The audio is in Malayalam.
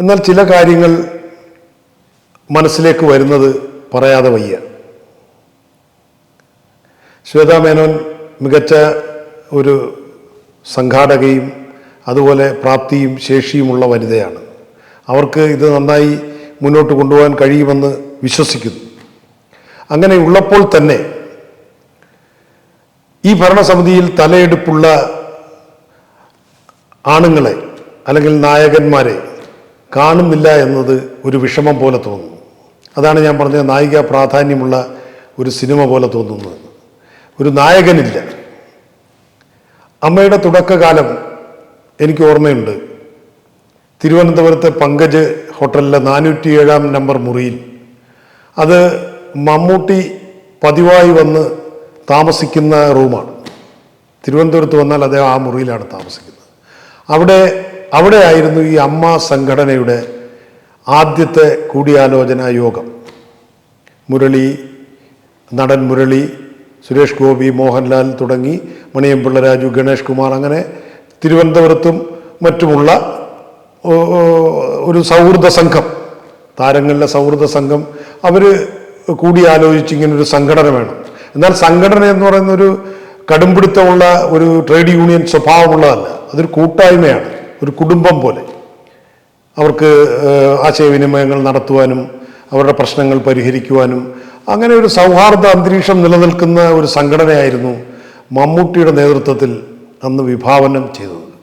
എന്നാൽ ചില കാര്യങ്ങൾ മനസ്സിലേക്ക് വരുന്നത് പറയാതെ വയ്യ. ശ്വേതാ മേനോൻ മികച്ച ഒരു സംഘാടകയും അതുപോലെ പ്രാപ്തിയും ശേഷിയുമുള്ള വനിതയാണ്. അവർക്ക് ഇത് നന്നായി മുന്നോട്ട് കൊണ്ടുപോകാൻ കഴിയുമെന്ന് വിശ്വസിക്കുന്നു. അങ്ങനെ ഉള്ളപ്പോൾ തന്നെ ഈ ഭരണസമിതിയിൽ തലയെടുപ്പുള്ള ആണുങ്ങളെ അല്ലെങ്കിൽ നായകന്മാരെ കാണുന്നില്ല എന്നത് ഒരു വിഷമം പോലെ തോന്നുന്നു. അതാണ് ഞാൻ പറഞ്ഞ നായിക പ്രാധാന്യമുള്ള ഒരു സിനിമ പോലെ തോന്നുന്നത്. ഒരു നായകനില്ല. അമ്മയുടെ തുടക്കകാലം എനിക്ക് ഓർമ്മയുണ്ട്. തിരുവനന്തപുരത്തെ പങ്കജ് ഹോട്ടലിലെ നാനൂറ്റി ഏഴാം നമ്പർ മുറിയിൽ. അത് മമ്മൂട്ടി പതിവായി വന്ന് താമസിക്കുന്ന റൂമാണ്. തിരുവനന്തപുരത്ത് വന്നാൽ അദ്ദേഹം ആ മുറിയിലാണ് താമസിക്കുന്നത്. അവിടെ അവിടെ ആയിരുന്നു ഈ അമ്മ സംഘടനയുടെ ആദ്യത്തെ കൂടിയാലോചന യോഗം. മുരളി നടൻ മുരളി സുരേഷ് ഗോപി മോഹൻലാൽ തുടങ്ങി മണിയമ്പിള്ള രാജു ഗണേഷ് കുമാർ അങ്ങനെ തിരുവനന്തപുരത്തും മറ്റുമുള്ള ഒരു സൗഹൃദ സംഘം താരങ്ങളിലെ സൗഹൃദ സംഘം അവർ കൂടിയാലോചിച്ച് ഇങ്ങനൊരു സംഘടന വേണം. എന്നാൽ സംഘടന എന്ന് പറയുന്നൊരു കടുംപിടുത്തമുള്ള ഒരു ട്രേഡ് യൂണിയൻ സ്വഭാവമുള്ളതല്ല അതൊരു കൂട്ടായ്മയാണ്. ഒരു കുടുംബം പോലെ. അവർക്ക് ആശയവിനിമയങ്ങൾ നടത്തുവാനും അവരുടെ പ്രശ്നങ്ങൾ പരിഹരിക്കുവാനും അങ്ങനെ ഒരു സൗഹാർദ്ദ അന്തരീക്ഷം നിലനിൽക്കുന്ന ഒരു സംഘടനയായിരുന്നു മമ്മൂട്ടിയുടെ നേതൃത്വത്തിൽ അന്ന് വിഭാവനം ചെയ്തത്.